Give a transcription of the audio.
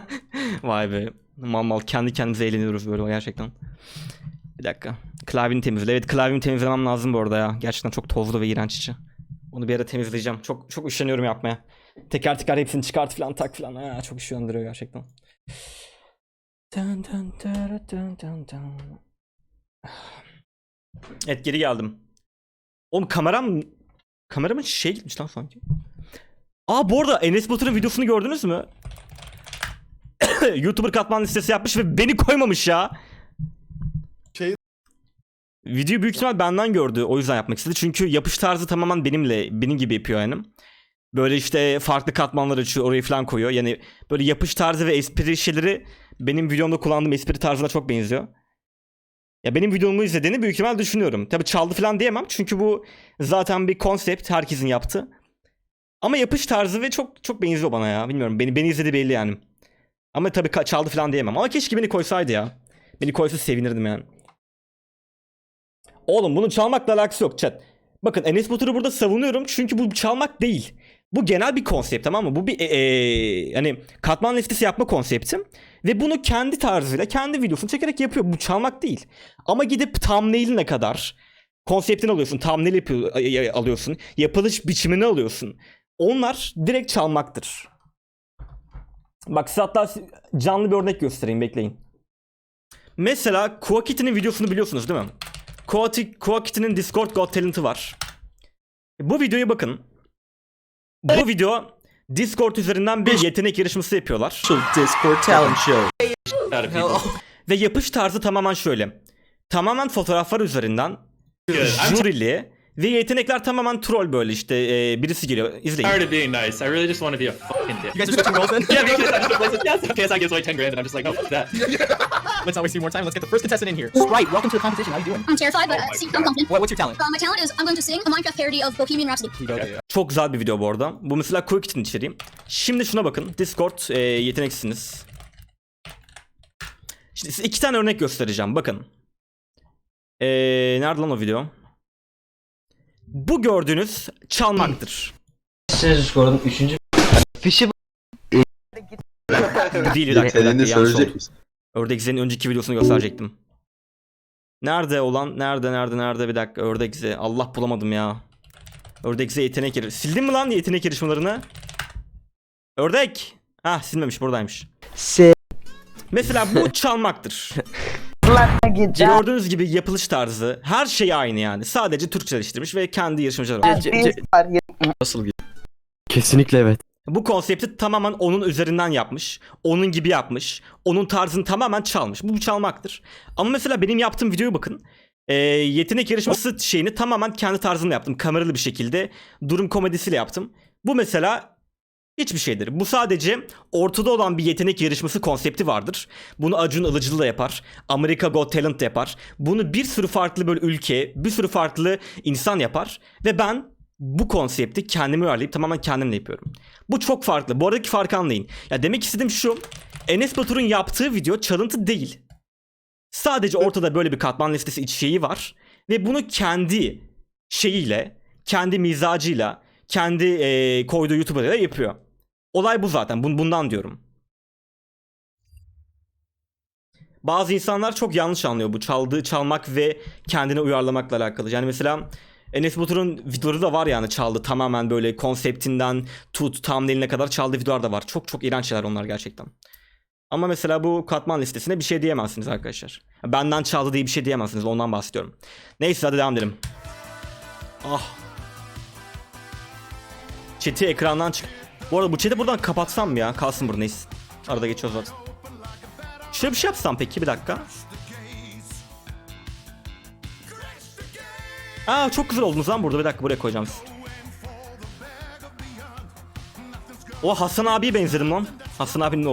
Vay be. Mal mal kendi kendimize eğleniyoruz böyle gerçekten. Bir dakika. Klavyeni temizle. Evet klavyemi temizlemem lazım bu arada ya. Gerçekten çok tozlu ve iğrenç içi. Onu bir ara temizleyeceğim. Çok çok üşeniyorum yapmaya. Teker teker hepsini çıkart falan tak falan. Aa, çok üşendiriyor gerçekten. Dun dun dun dun dun. Evet geri geldim. Oğlum kameram kameramın şey gitmiş lan sanki. Aa bu arada Enes Batur'un videosunu gördünüz mü? YouTuber katman listesi yapmış ve beni koymamış ya. Şey- Videoyu büyük ihtimal benden gördü. O yüzden yapmak istedi. Çünkü yapış tarzı tamamen benimle, benim gibi yapıyor yani. Böyle işte farklı katmanlar açıyor, orayı falan koyuyor. Yani böyle yapış tarzı ve espri şeyleri benim videomda kullandığım espri tarzına çok benziyor. Ya benim videomu izlediğini büyük ihtimal düşünüyorum. Tabii çaldı falan diyemem çünkü bu zaten bir konsept herkesin yaptı. Ama yapış tarzı ve çok çok benziyor bana ya. Bilmiyorum beni beni izledi belli yani. Ama tabii çaldı falan diyemem. Ama keşke beni koysaydı ya. Beni koysa sevinirdim yani. Oğlum bunun çalmakla alakası yok chat. Bakın Enes Batur'u burada savunuyorum çünkü bu çalmak değil. Bu genel bir konsept tamam mı? Bu bir e, e, hani katman listesi yapma konsepti. Ve bunu kendi tarzıyla kendi videosunu çekerek yapıyor. Bu çalmak değil. Ama gidip thumbnail'ine kadar konseptini alıyorsun. Thumbnail yapıyor, ay- ay- alıyorsun. Yapılış biçimini alıyorsun. Onlar direkt çalmaktır. Bak size hatta canlı bir örnek göstereyim bekleyin. Mesela Quakity'nin videosunu biliyorsunuz değil mi? Quakity'nin Discord Got Talent'ı var. Bu videoya bakın. Bu video Discord üzerinden bir yetenek yarışması yapıyorlar. Discord talent show. Ve yapış tarzı tamamen şöyle. Tamamen fotoğraflar üzerinden jürili ve yetenekler tamamen troll böyle işte e, birisi geliyor izleyin. tired of being nice. I really just want to be a fucking dick. You guys switching roles then? yeah, because I just replaced it. Yes, KSI gives away 10 grand, and I'm just like, no, fuck that. Let's not waste any more time. Let's get the first contestant in here. Sprite, welcome to the competition. How you doing? I'm terrified, but uh, see, I'm confident. What, what's your talent? Uh, my talent is I'm going to sing a Minecraft parody of Bohemian Rhapsody. Okay. Çok güzel bir video bu arada. Bu mesela Quickit'in içeriği. Şimdi şuna bakın. Discord e, yeteneksiniz. Şimdi size iki tane örnek göstereceğim. Bakın. E, nerede lan o video? Bu gördüğünüz çalmaktır. Discord'un 3. Fişi Değil bir dakika. bir dakika, yanlış söyleyecek oldu. misin? Ördek Z'nin önceki videosunu gösterecektim. Nerede olan? Nerede nerede nerede bir dakika Ördek Z. Allah bulamadım ya. Ördek Z yetenek yarı. Sildin mi lan yetenek yarışmalarını? Ördek. Ah silmemiş buradaymış. se Mesela bu çalmaktır. Gördüğünüz gibi yapılış tarzı her şey aynı yani. Sadece Türkçeleştirmiş ve kendi yarışmacılar var. Nasıl bir Kesinlikle evet. Bu konsepti tamamen onun üzerinden yapmış. Onun gibi yapmış. Onun tarzını tamamen çalmış. Bu bir çalmaktır. Ama mesela benim yaptığım videoya bakın. Ee, yetenek yarışması şeyini tamamen kendi tarzımla yaptım. Kameralı bir şekilde. Durum komedisiyle yaptım. Bu mesela hiçbir şeydir. Bu sadece ortada olan bir yetenek yarışması konsepti vardır. Bunu Acun Ilıcalı da yapar. Amerika Got Talent da yapar. Bunu bir sürü farklı böyle ülke, bir sürü farklı insan yapar. Ve ben bu konsepti kendime uyarlayıp tamamen kendimle yapıyorum. Bu çok farklı. Bu aradaki farkı anlayın. Ya demek istediğim şu. Enes Batur'un yaptığı video çalıntı değil. Sadece ortada böyle bir katman listesi iç şeyi var. Ve bunu kendi şeyiyle, kendi mizacıyla, kendi eee, koyduğu YouTube'a yapıyor. Olay bu zaten. Bun- bundan diyorum. Bazı insanlar çok yanlış anlıyor bu çaldığı çalmak ve kendine uyarlamakla alakalı. Yani mesela Enes Batur'un videoları da var yani çaldı tamamen böyle konseptinden tut thumbnail'ine kadar çaldığı videolar da var. Çok çok iğrenç şeyler onlar gerçekten. Ama mesela bu katman listesine bir şey diyemezsiniz arkadaşlar. Benden çaldı diye bir şey diyemezsiniz ondan bahsediyorum. Neyse hadi devam edelim. Ah. Chat'i ekrandan çık. Bu arada bu chat'i buradan kapatsam mı ya? Kalsın burada neyse. Arada geçiyoruz zaten. Şöyle bir şey yapsam peki bir dakika. Aa çok güzel oldunuz lan burada bir dakika buraya koyacağım sizi. O Hasan abiye benzedim lan. Hasan abinin over